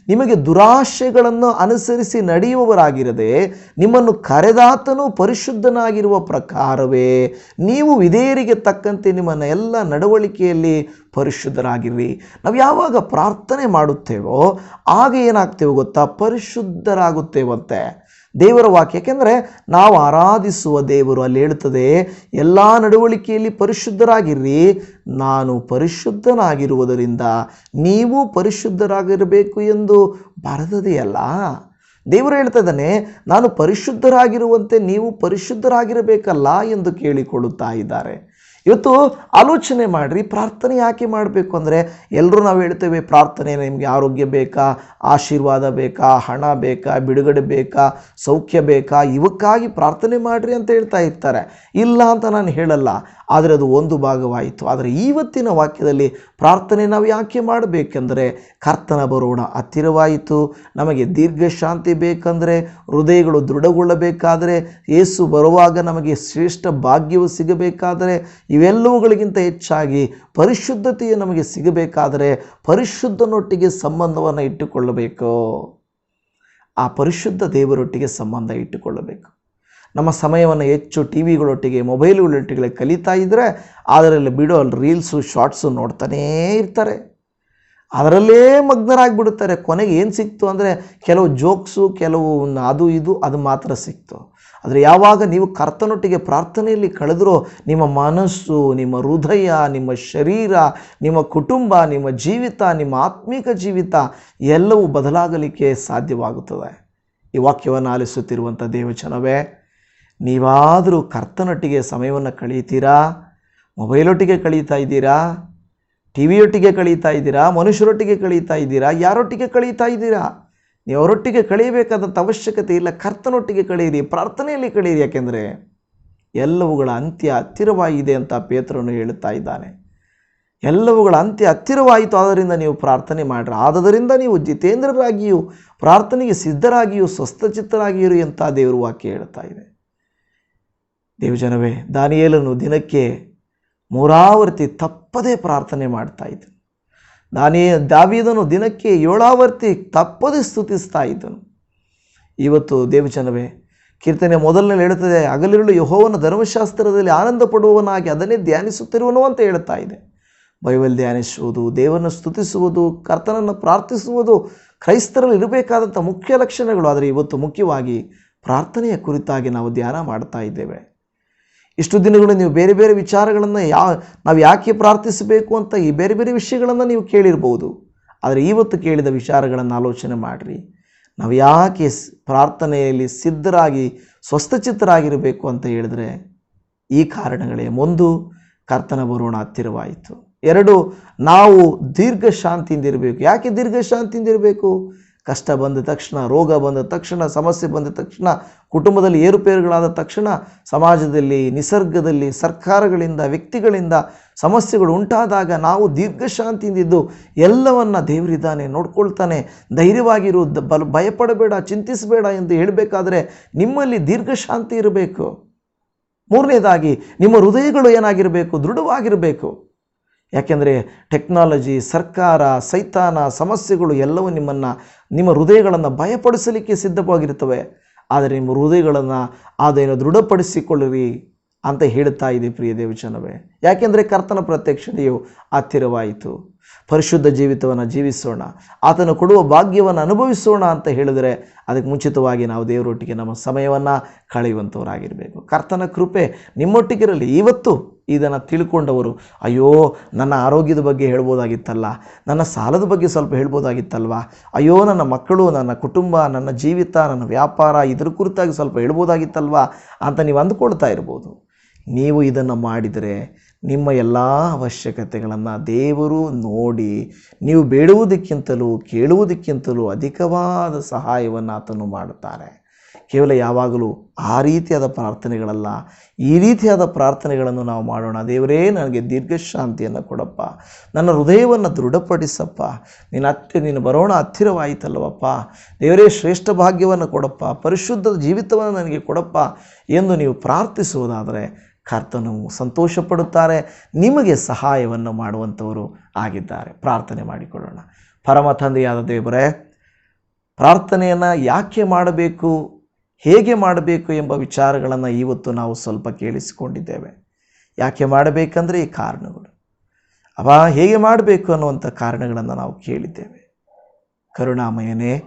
ನಿಮಗೆ ದುರಾಶೆಗಳನ್ನು ಅನುಸರಿಸಿ ನಡೆಯುವವರಾಗಿರದೆ ನಿಮ್ಮನ್ನು ಕರೆದಾತನು ಪರಿಶುದ್ಧನಾಗಿರುವ ಪ್ರಕಾರವೇ ನೀವು ವಿಧೇಯರಿಗೆ ತಕ್ಕಂತೆ ನಿಮ್ಮನ್ನ ಎಲ್ಲ ನಡವಳಿಕೆಯಲ್ಲಿ ಪರಿಶುದ್ಧರಾಗಿರ್ರಿ. ನಾವು ಯಾವಾಗ ಪ್ರಾರ್ಥನೆ ಮಾಡುತ್ತೇವೋ, ಆಗ ಏನಾಗ್ತೇವೋ ಗೊತ್ತಾ? ಪರಿಶುದ್ಧರಾಗುತ್ತೇವಂತೆ. ದೇವರ ವಾಕ್ಯ. ಯಾಕೆಂದರೆ ನಾವು ಆರಾಧಿಸುವ ದೇವರು ಅಲ್ಲಿ ಹೇಳುತ್ತದೆ, ಎಲ್ಲ ನಡವಳಿಕೆಯಲ್ಲಿ ಪರಿಶುದ್ಧರಾಗಿರ್ರಿ ನಾನು ಪರಿಶುದ್ಧನಾಗಿರುವುದರಿಂದ ನೀವು ಪರಿಶುದ್ಧರಾಗಿರಬೇಕು ಎಂದು ಬರೆದದೆಯಲ್ಲ. ದೇವರು ಹೇಳ್ತಾ ಇದ್ದಾನೆ, ನಾನು ಪರಿಶುದ್ಧರಾಗಿರುವಂತೆ ನೀವು ಪರಿಶುದ್ಧರಾಗಿರಬೇಕಲ್ಲ ಎಂದು ಕೇಳಿಕೊಳ್ಳುತ್ತಾ ಇದ್ದಾರೆ. ಇವತ್ತು ಆಲೋಚನೆ ಮಾಡಿರಿ, ಪ್ರಾರ್ಥನೆ ಯಾಕೆ ಮಾಡಬೇಕು ಅಂದರೆ ಎಲ್ಲರೂ ನಾವು ಹೇಳ್ತೇವೆ, ಪ್ರಾರ್ಥನೆ ನಿಮಗೆ ಆರೋಗ್ಯ ಬೇಕಾ, ಆಶೀರ್ವಾದ ಬೇಕಾ, ಹಣ ಬೇಕಾ, ಬಿಡುಗಡೆ ಬೇಕಾ, ಸೌಖ್ಯ ಬೇಕಾ, ಇವಕ್ಕಾಗಿ ಪ್ರಾರ್ಥನೆ ಮಾಡಿರಿ ಅಂತ ಹೇಳ್ತಾ ಇರ್ತಾರೆ. ಇಲ್ಲ ಅಂತ ನಾನು ಹೇಳಲ್ಲ. ಆದರೆ ಅದು ಒಂದು ಭಾಗವಾಯಿತು. ಆದರೆ ಇವತ್ತಿನ ವಾಕ್ಯದಲ್ಲಿ ಪ್ರಾರ್ಥನೆ ನಾವು ಯಾಕೆ ಮಾಡಬೇಕೆಂದರೆ ಕರ್ತನ ಬರೋಣ ಹತ್ತಿರವಾಯಿತು. ನಮಗೆ ದೀರ್ಘ ಶಾಂತಿ ಬೇಕಂದರೆ ಹೃದಯಗಳು ದೃಢಗೊಳ್ಳಬೇಕಾದರೆ ಏಸು ಬರುವಾಗ ನಮಗೆ ಶ್ರೇಷ್ಠ ಭಾಗ್ಯವು ಸಿಗಬೇಕಾದರೆ ಇವೆಲ್ಲವುಗಳಿಗಿಂತ ಹೆಚ್ಚಾಗಿ ಪರಿಶುದ್ಧತೆಯು ನಮಗೆ ಸಿಗಬೇಕಾದರೆ ಪರಿಶುದ್ಧನೊಟ್ಟಿಗೆ ಸಂಬಂಧವನ್ನು ಇಟ್ಟುಕೊಳ್ಳಬೇಕು. ಆ ಪರಿಶುದ್ಧ ದೇವರೊಟ್ಟಿಗೆ ಸಂಬಂಧ ಇಟ್ಟುಕೊಳ್ಳಬೇಕು. ನಮ್ಮ ಸಮಯವನ್ನು ಹೆಚ್ಚು ಟಿ ವಿಗಳೊಟ್ಟಿಗೆ ಮೊಬೈಲ್ಗಳೊಟ್ಟಿಗೆ ಕಲಿತಾ ಇದ್ದರೆ ಅದರಲ್ಲಿ ಬಿಡೋ ರೀಲ್ಸು, ಶಾರ್ಟ್ಸು ನೋಡ್ತಾನೇ ಇರ್ತಾರೆ. ಅದರಲ್ಲೇ ಮಗ್ನರಾಗಿಬಿಡುತ್ತಾರೆ. ಕೊನೆಗೆ ಏನು ಸಿಕ್ತು ಅಂದರೆ ಕೆಲವು ಜೋಕ್ಸು, ಕೆಲವು ಅದು ಇದು, ಅದು ಮಾತ್ರ ಸಿಕ್ತು. ಆದರೆ ಯಾವಾಗ ನೀವು ಕರ್ತನೊಟ್ಟಿಗೆ ಪ್ರಾರ್ಥನೆಯಲ್ಲಿ ಕಳೆದರೂ, ನಿಮ್ಮ ಮನಸ್ಸು, ನಿಮ್ಮ ಹೃದಯ, ನಿಮ್ಮ ಶರೀರ, ನಿಮ್ಮ ಕುಟುಂಬ, ನಿಮ್ಮ ಜೀವಿತ, ನಿಮ್ಮ ಆತ್ಮಿಕ ಜೀವಿತ ಎಲ್ಲವೂ ಬದಲಾಗಲಿಕ್ಕೆ ಸಾಧ್ಯವಾಗುತ್ತದೆ. ಈ ವಾಕ್ಯವನ್ನು ಆಲಿಸುತ್ತಿರುವಂಥ ದೇವಚನವೇ ನೀವಾದರೂ ಕರ್ತನೊಟ್ಟಿಗೆ ಸಮಯವನ್ನು ಕಳೀತೀರಾ? ಮೊಬೈಲೊಟ್ಟಿಗೆ ಕಳೀತಾ ಇದ್ದೀರಾ? ಟಿ ವಿಯೊಟ್ಟಿಗೆ ಕಳೀತಾ ಇದ್ದೀರಾ? ಮನುಷ್ಯರೊಟ್ಟಿಗೆ ಕಳೀತಾ ಇದ್ದೀರಾ? ಯಾರೊಟ್ಟಿಗೆ ಕಳೀತಾ ಇದ್ದೀರಾ? ನೀವು ಅವರೊಟ್ಟಿಗೆ ಕಳೀಬೇಕಾದಂಥ ಅವಶ್ಯಕತೆ ಇಲ್ಲ. ಕರ್ತನೊಟ್ಟಿಗೆ ಕಳೆಯಿರಿ ಪ್ರಾರ್ಥನೆಯಲ್ಲಿ ಕಳೆಯಿರಿ ಯಾಕೆಂದರೆ ಎಲ್ಲವುಗಳ ಅಂತ್ಯ ಹತ್ತಿರವಾಗಿದೆ ಅಂತ ಪೇತ್ರನು ಹೇಳುತ್ತಾ ಇದ್ದಾನೆ. ಎಲ್ಲವುಗಳ ಅಂತ್ಯ ಹತ್ತಿರವಾಯಿತು, ಆದ್ದರಿಂದ ನೀವು ಪ್ರಾರ್ಥನೆ ಮಾಡಿರಿ. ಆದದರಿಂದ ನೀವು ಜಿತೇಂದ್ರರಾಗಿಯೂ, ಪ್ರಾರ್ಥನೆಗೆ ಸಿದ್ಧರಾಗಿಯೂ, ಸ್ವಸ್ಥಚಿತ್ತರಾಗಿಯೂ ಅಂತ ದೇವರು ವಾಕ್ಯ ಹೇಳ್ತಾ ಇದೆ. ದೇವಜನವೇ ದಾನಿಯೇಲನು ದಿನಕ್ಕೆ ಮೂರಾವರ್ತಿ ತಪ್ಪದೇ ಪ್ರಾರ್ಥನೆ ಮಾಡ್ತಾ ಇದ್ದನು. ದಾನಿಯ, ದಾವೀದನು ದಿನಕ್ಕೆ ಏಳಾವರ್ತಿ ತಪ್ಪದೇ ಸ್ತುತಿಸ್ತಾ ಇದ್ದನು. ಇವತ್ತು ದೇವಜನವೇ, ಕೀರ್ತನೆ ಮೊದಲನೇ ಹೇಳುತ್ತದೆ ಹಗಲಿರುಳು ಯಹೋವನ ಧರ್ಮಶಾಸ್ತ್ರದಲ್ಲಿ ಆನಂದ ಪಡುವವನಾಗಿ ಅದನ್ನೇ ಧ್ಯಾನಿಸುತ್ತಿರುವನು ಅಂತ ಹೇಳ್ತಾ ಇದೆ. ಬೈಬಲ್ ಧ್ಯಾನಿಸುವುದು, ದೇವರನ್ನು ಸ್ತುತಿಸುವುದು, ಕರ್ತನನ್ನು ಪ್ರಾರ್ಥಿಸುವುದು, ಕ್ರೈಸ್ತರಲ್ಲಿ ಇರಬೇಕಾದಂಥ ಮುಖ್ಯ ಲಕ್ಷಣಗಳು. ಆದರೆ ಇವತ್ತು ಮುಖ್ಯವಾಗಿ ಪ್ರಾರ್ಥನೆಯ ಕುರಿತಾಗಿ ನಾವು ಧ್ಯಾನ ಮಾಡ್ತಾ ಇದ್ದೇವೆ. ಇಷ್ಟು ದಿನಗಳು ನೀವು ಬೇರೆ ಬೇರೆ ವಿಚಾರಗಳನ್ನು ಯಾ, ನಾವು ಯಾಕೆ ಪ್ರಾರ್ಥಿಸಬೇಕು ಅಂತ ಈ ಬೇರೆ ಬೇರೆ ವಿಷಯಗಳನ್ನು ನೀವು ಕೇಳಿರ್ಬೋದು. ಆದರೆ ಇವತ್ತು ಕೇಳಿದ ವಿಚಾರಗಳನ್ನು ಆಲೋಚನೆ ಮಾಡಿರಿ. ನಾವು ಯಾಕೆ ಪ್ರಾರ್ಥನೆಯಲ್ಲಿ ಸಿದ್ಧರಾಗಿ, ಸ್ವಸ್ಥಚಿತ್ತರಾಗಿರಬೇಕು ಅಂತ ಹೇಳಿದ್ರೆ ಈ ಕಾರಣಗಳೇ. ಒಂದು, ಕರ್ತನ ಬರೋಣ ಹತ್ತಿರವಾಯಿತು. ಎರಡು, ನಾವು ದೀರ್ಘ ಶಾಂತಿಯಿಂದ ಇರಬೇಕು ಯಾಕೆ ದೀರ್ಘ ಶಾಂತಿಯಿಂದ ಇರಬೇಕು ಕಷ್ಟ ಬಂದ ತಕ್ಷಣ, ರೋಗ ಬಂದ ತಕ್ಷಣ, ಸಮಸ್ಯೆ ಬಂದ ತಕ್ಷಣ, ಕುಟುಂಬದಲ್ಲಿ ಏರುಪೇರುಗಳಾದ ತಕ್ಷಣ, ಸಮಾಜದಲ್ಲಿ, ನಿಸರ್ಗದಲ್ಲಿ, ಸರ್ಕಾರಗಳಿಂದ, ವ್ಯಕ್ತಿಗಳಿಂದ ಸಮಸ್ಯೆಗಳು ಉಂಟಾದಾಗ ನಾವು ದೀರ್ಘ ಶಾಂತಿಯಿಂದಿದ್ದು ಎಲ್ಲವನ್ನ ದೇವರಿದ್ದಾನೆ, ನೋಡ್ಕೊಳ್ತಾನೆ. ಧೈರ್ಯವಾಗಿರು ಬಲ್, ಭಯಪಡಬೇಡ, ಚಿಂತಿಸಬೇಡ ಎಂದು ಹೇಳಬೇಕಾದ್ರೆ ನಿಮ್ಮಲ್ಲಿ ದೀರ್ಘ ಶಾಂತಿ ಇರಬೇಕು. ಮೂರನೇದಾಗಿ, ನಿಮ್ಮ ಹೃದಯಗಳು ಏನಾಗಿರಬೇಕು? ದೃಢವಾಗಿರಬೇಕು. ಯಾಕೆಂದರೆ ಟೆಕ್ನಾಲಜಿ, ಸರ್ಕಾರ, ಸೈತಾನ, ಸಮಸ್ಯೆಗಳು ಎಲ್ಲವೂ ನಿಮ್ಮನ್ನು, ನಿಮ್ಮ ಹೃದಯಗಳನ್ನು ಭಯಪಡಿಸಲಿಕ್ಕೆ ಸಿದ್ಧವಾಗಿರ್ತವೆ ಆದರೆ ನಿಮ್ಮ ಹೃದಯಗಳನ್ನು ಅದೇನು ದೃಢಪಡಿಸಿಕೊಳ್ಳಿರಿ ಅಂತ ಹೇಳ್ತಾ ಇದೆ ಪ್ರಿಯ ದೇವಚನವೇ ಯಾಕೆಂದರೆ ಕರ್ತನ ಪ್ರತ್ಯಕ್ಷತೆಯು ಹತ್ತಿರವಾಯಿತು. ಪರಿಶುದ್ಧ ಜೀವಿತವನ್ನು ಜೀವಿಸೋಣ, ಆತನು ಕೊಡುವ ಭಾಗ್ಯವನ್ನು ಅನುಭವಿಸೋಣ ಅಂತ ಹೇಳಿದರೆ ಅದಕ್ಕೆ ಮುಂಚಿತವಾಗಿ ನಾವು ದೇವರೊಟ್ಟಿಗೆ ನಮ್ಮ ಸಮಯವನ್ನು ಕಳೆಯುವಂಥವರಾಗಿರಬೇಕು ಕರ್ತನ ಕೃಪೆ ನಿಮ್ಮೊಟ್ಟಿಗಿರಲಿ. ಇವತ್ತು ಇದನ್ನು ತಿಳ್ಕೊಂಡವರು, ಅಯ್ಯೋ, ನನ್ನ ಆರೋಗ್ಯದ ಬಗ್ಗೆ ಹೇಳ್ಬೋದಾಗಿತ್ತಲ್ಲ, ನನ್ನ ಸಾಲದ ಬಗ್ಗೆ ಸ್ವಲ್ಪ ಹೇಳ್ಬೋದಾಗಿತ್ತಲ್ವ, ಅಯ್ಯೋ, ನನ್ನ ಮಕ್ಕಳು, ನನ್ನ ಕುಟುಂಬ, ನನ್ನ ಜೀವಿತ, ನನ್ನ ವ್ಯಾಪಾರ, ಇದರ ಕುರಿತಾಗಿ ಸ್ವಲ್ಪ ಹೇಳ್ಬೋದಾಗಿತ್ತಲ್ವ ಅಂತ ನೀವು ಅಂದ್ಕೊಳ್ತಾ ಇರ್ಬೋದು. ನೀವು ಇದನ್ನು ಮಾಡಿದರೆ ನಿಮ್ಮ ಎಲ್ಲ ಅವಶ್ಯಕತೆಗಳನ್ನು ದೇವರು ನೋಡಿ, ನೀವು ಬೇಡುವುದಕ್ಕಿಂತಲೂ ಕೇಳುವುದಕ್ಕಿಂತಲೂ ಅಧಿಕವಾದ ಸಹಾಯವನ್ನು ಆತನು ಮಾಡುತ್ತಾರೆ. ಕೇವಲ ಯಾವಾಗಲೂ ಆ ರೀತಿಯಾದ ಪ್ರಾರ್ಥನೆಗಳಲ್ಲ, ಈ ರೀತಿಯಾದ ಪ್ರಾರ್ಥನೆಗಳನ್ನು ನಾವು ಮಾಡೋಣ. ದೇವರೇ, ನನಗೆ ದೀರ್ಘಶಾಂತಿಯನ್ನು ಕೊಡಪ್ಪ. ನನ್ನ ಹೃದಯವನ್ನು ದೃಢಪಡಿಸಪ್ಪ. ನೀನು ಹತ್ತಿರ ನೀನು ಬರೋಣ ಹತ್ತಿರವಾಯಿತಲ್ಲವಪ್ಪ. ದೇವರೇ, ಶ್ರೇಷ್ಠ ಭಾಗ್ಯವನ್ನು ಕೊಡಪ್ಪ. ಪರಿಶುದ್ಧ ಜೀವಿತವನ್ನು ನನಗೆ ಕೊಡಪ್ಪ ಎಂದು ನೀವು ಪ್ರಾರ್ಥಿಸುವುದಾದರೆ ಕರ್ತನು ಸಂತೋಷಪಡುತ್ತಾರೆ, ನಿಮಗೆ ಸಹಾಯವನ್ನು ಮಾಡುವಂಥವರು ಆಗಿದ್ದಾರೆ. ಪ್ರಾರ್ಥನೆ ಮಾಡಿಕೊಳ್ಳೋಣ. ಪರಮ ತಂದೆಯಾದ ದೇವರೇ, ಪ್ರಾರ್ಥನೆಯನ್ನು ಯಾಕೆ ಮಾಡಬೇಕು? ಹೇಗೆ ಮಾಡಬೇಕು ಎಂಬ ವಿಚಾರಗಳನ್ನು ಇವತ್ತು ನಾವು ಸ್ವಲ್ಪ ಕೇಳಿಸಿಕೊಂಡಿದ್ದೇವೆ. ಯಾಕೆ ಮಾಡಬೇಕಂದ್ರೆ ಈ ಕಾರಣಗಳು. ಅವ ಹೇಗೆ ಮಾಡಬೇಕು ಅನ್ನುವಂಥ ಕಾರಣಗಳನ್ನು ನಾವು ಕೇಳಿದ್ದೇವೆ. ಕರುಣಾಮಯನೇ,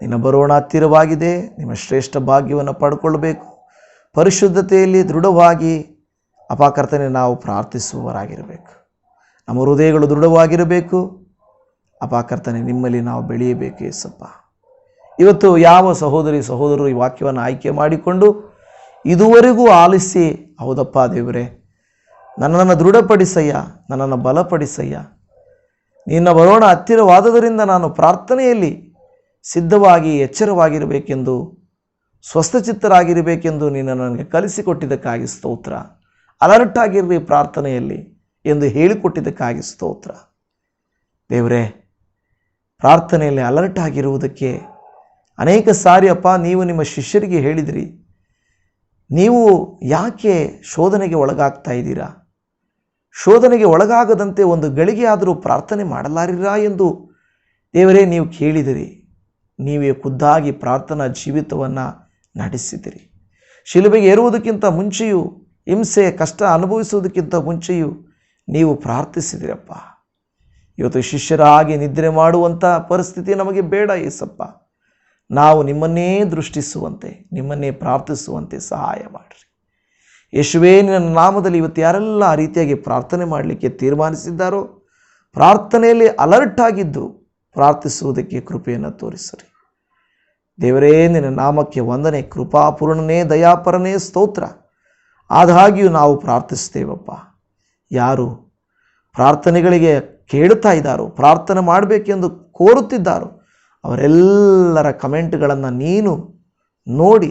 ನಿನ್ನ ಬರೋಣ ಹತ್ತಿರವಾಗಿದೆ, ನಿಮ್ಮ ಶ್ರೇಷ್ಠ ಭಾಗ್ಯವನ್ನು ಪಡ್ಕೊಳ್ಬೇಕು. ಪರಿಶುದ್ಧತೆಯಲ್ಲಿ ದೃಢವಾಗಿ ಅಪಾಕರ್ತನೆ ನಾವು ಪ್ರಾರ್ಥಿಸುವವರಾಗಿರಬೇಕು. ನಮ್ಮ ಹೃದಯಗಳು ದೃಢವಾಗಿರಬೇಕು. ಅಪಾಕರ್ತನೆ ನಿಮ್ಮಲ್ಲಿ ನಾವು ಬೆಳೆಯಬೇಕು ಏಸಪ್ಪ ಇವತ್ತು ಯಾವ ಸಹೋದರಿ ಸಹೋದರರು ಈ ವಾಕ್ಯವನ್ನು ಆಯ್ಕೆ ಮಾಡಿಕೊಂಡು ಇದುವರೆಗೂ ಆಲಿಸಿ, ಹೌದಪ್ಪ ದೇವರೇ, ನನ್ನನ್ನು ದೃಢಪಡಿಸಯ್ಯ, ನನ್ನನ್ನು ಬಲಪಡಿಸಯ್ಯ. ನಿನ್ನ ಬರೋಣ ಹತ್ತಿರವಾದದರಿಂದ ನಾನು ಪ್ರಾರ್ಥನೆಯಲ್ಲಿ ಸಿದ್ಧವಾಗಿ, ಎಚ್ಚರವಾಗಿರಬೇಕೆಂದು, ಸ್ವಸ್ಥಚಿತ್ತರಾಗಿರಬೇಕೆಂದು ನೀನು ನನಗೆ ಕಲಿಸಿಕೊಟ್ಟಿದ್ದಕ್ಕಾಗಿ ಸ್ತೋತ್ರ. ಅಲರ್ಟ್ ಆಗಿರ್ರಿ ಪ್ರಾರ್ಥನೆಯಲ್ಲಿ ಎಂದು ಹೇಳಿಕೊಟ್ಟಿದ್ದಕ್ಕಾಗಿ ಸ್ತೋತ್ರ. ದೇವರೇ, ಪ್ರಾರ್ಥನೆಯಲ್ಲಿ ಅಲರ್ಟ್ ಆಗಿರುವುದಕ್ಕೆ ಅನೇಕ ಸಾರಿ ಅಪ್ಪ, ನೀವು ನಿಮ್ಮ ಶಿಷ್ಯರಿಗೆ ಹೇಳಿದಿರಿ, ನೀವು ಯಾಕೆ ಶೋಧನೆಗೆ ಒಳಗಾಗ್ತಾ ಇದ್ದೀರಾ? ಶೋಧನೆಗೆ ಒಳಗಾಗದಂತೆ ಒಂದು ಗಳಿಗೆ ಆದರೂ ಪ್ರಾರ್ಥನೆ ಮಾಡಲಾರಿರಾ ಎಂದು ದೇವರೇ ನೀವು ಕೇಳಿದಿರಿ. ನೀವೇ ಖುದ್ದಾಗಿ ಪ್ರಾರ್ಥನಾ ಜೀವಿತವನ್ನು ನಡೆಸಿದಿರಿ. ಶಿಲುಬೆಗೆ ಏರುವುದಕ್ಕಿಂತ ಮುಂಚೆಯೂ, ಹಿಂಸೆ, ಕಷ್ಟ ಅನುಭವಿಸುವುದಕ್ಕಿಂತ ಮುಂಚೆಯೂ ನೀವು ಪ್ರಾರ್ಥಿಸಿದಿರಪ್ಪ. ಇವತ್ತು ಶಿಷ್ಯರಾಗಿ ನಿದ್ರೆ ಮಾಡುವಂಥ ಪರಿಸ್ಥಿತಿ ನಮಗೆ ಬೇಡ ಏಸಪ್ಪ. ನಾವು ನಿಮ್ಮನ್ನೇ ದೃಷ್ಟಿಸುವಂತೆ, ನಿಮ್ಮನ್ನೇ ಪ್ರಾರ್ಥಿಸುವಂತೆ ಸಹಾಯ ಮಾಡಿರಿ. ಯಶುವೇ ನಿನ್ನ ನಾಮದಲ್ಲಿ ಇವತ್ತು ಯಾರೆಲ್ಲ ಆ ರೀತಿಯಾಗಿ ಪ್ರಾರ್ಥನೆ ಮಾಡಲಿಕ್ಕೆ ತೀರ್ಮಾನಿಸಿದ್ದಾರೋ, ಪ್ರಾರ್ಥನೆಯಲ್ಲಿ ಅಲರ್ಟ್ ಆಗಿದ್ದು ಪ್ರಾರ್ಥಿಸುವುದಕ್ಕೆ ಕೃಪೆಯನ್ನು ತೋರಿಸರಿ. ದೇವರೇ, ನಿನ್ನ ನಾಮಕ್ಕೆ ವಂದನೆ, ಕೃಪಾಪೂರ್ಣನೇ, ದಯಾಪರನೇ ಸ್ತೋತ್ರ. ಆದಾಗ್ಯೂ ನಾವು ಪ್ರಾರ್ಥಿಸ್ತೇವಪ್ಪ. ಯಾರು ಪ್ರಾರ್ಥನೆಗಳಿಗೆ ಕೇಳುತ್ತಾ ಇದ್ದಾರೋ, ಪ್ರಾರ್ಥನೆ ಮಾಡಬೇಕೆಂದು ಕೋರುತ್ತಿದ್ದಾರೋ ಅವರೆಲ್ಲರ ಕಮೆಂಟ್ಗಳನ್ನು ನೀನು ನೋಡಿ,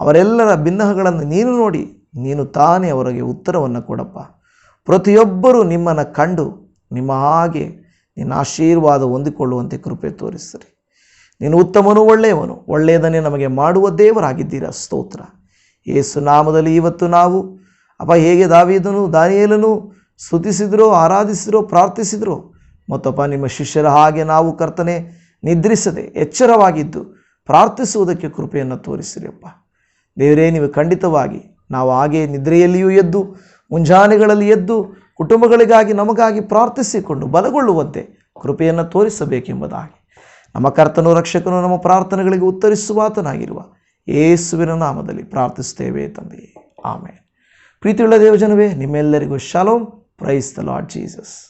ಅವರೆಲ್ಲರ ಭಿನ್ನಹಗಳನ್ನು ನೀನು ನೋಡಿ, ನೀನು ತಾನೇ ಅವರಿಗೆ ಉತ್ತರವನ್ನು ಕೊಡಪ್ಪ. ಪ್ರತಿಯೊಬ್ಬರೂ ನಿಮ್ಮನ್ನು ಕಂಡು ನಿಮ್ಮ ಹಾಗೆ ನಿನ್ನ ಆಶೀರ್ವಾದ ಹೊಂದಿಕೊಳ್ಳುವಂತೆ ಕೃಪೆ ತೋರಿಸಿರಿ. ನೀನು ಉತ್ತಮನು ಒಳ್ಳೆಯವನು, ಒಳ್ಳೆಯದನ್ನೇ ನಮಗೆ ಮಾಡುವ ದೇವರಾಗಿದ್ದೀರ? ಸ್ತೋತ್ರ. ಏಸು ನಾಮದಲ್ಲಿ ಇವತ್ತು ನಾವು, ಅಪ್ಪ ಹೇಗೆ ದಾವಿದನು, ದಾನಿಯೇಲನು ಸ್ತುತಿಸಿದ್ರೋ, ಆರಾಧಿಸಿದ್ರೋ, ಪ್ರಾರ್ಥಿಸಿದ್ರೋ, ಮತ್ತಪ್ಪ ನಿಮ್ಮ ಶಿಷ್ಯರ ಹಾಗೆ ನಾವು ಕರ್ತನೆ ನಿದ್ರಿಸದೆ ಎಚ್ಚರವಾಗಿದ್ದು ಪ್ರಾರ್ಥಿಸುವುದಕ್ಕೆ ಕೃಪೆಯನ್ನು ತೋರಿಸಿರಿಯಪ್ಪ ದೇವರೇ, ನೀವು ಖಂಡಿತವಾಗಿ ನಾವು ಹಾಗೆ ನಿದ್ರೆಯಲ್ಲಿಯೂ ಎದ್ದು, ಮುಂಜಾನೆಗಳಲ್ಲಿ ಎದ್ದು, ಕುಟುಂಬಗಳಿಗಾಗಿ ನಮಗಾಗಿ ಪ್ರಾರ್ಥಿಸಿಕೊಂಡು ಬಲಗೊಳ್ಳುವಂತೆ ಕೃಪೆಯನ್ನು ತೋರಿಸಬೇಕೆಂಬುದಾಗಿ. ನಮ್ಮ ಕರ್ತನು, ರಕ್ಷಕನು ನಮ್ಮ ಪ್ರಾರ್ಥನೆಗಳಿಗೆ ಉತ್ತರಿಸುವಾತನಾಗಿರುವ ಯೇಸುವಿನ ನಾಮದಲ್ಲಿ ಪ್ರಾರ್ಥಿಸುತ್ತೇವೆ ತಂದೆಯೇ. ಆಮೇಲೆ ಪ್ರೀತಿಯುಳ್ಳ ದೇವಜನವೇ, ನಿಮ್ಮೆಲ್ಲರಿಗೂ shalom. Praise the Lord Jesus.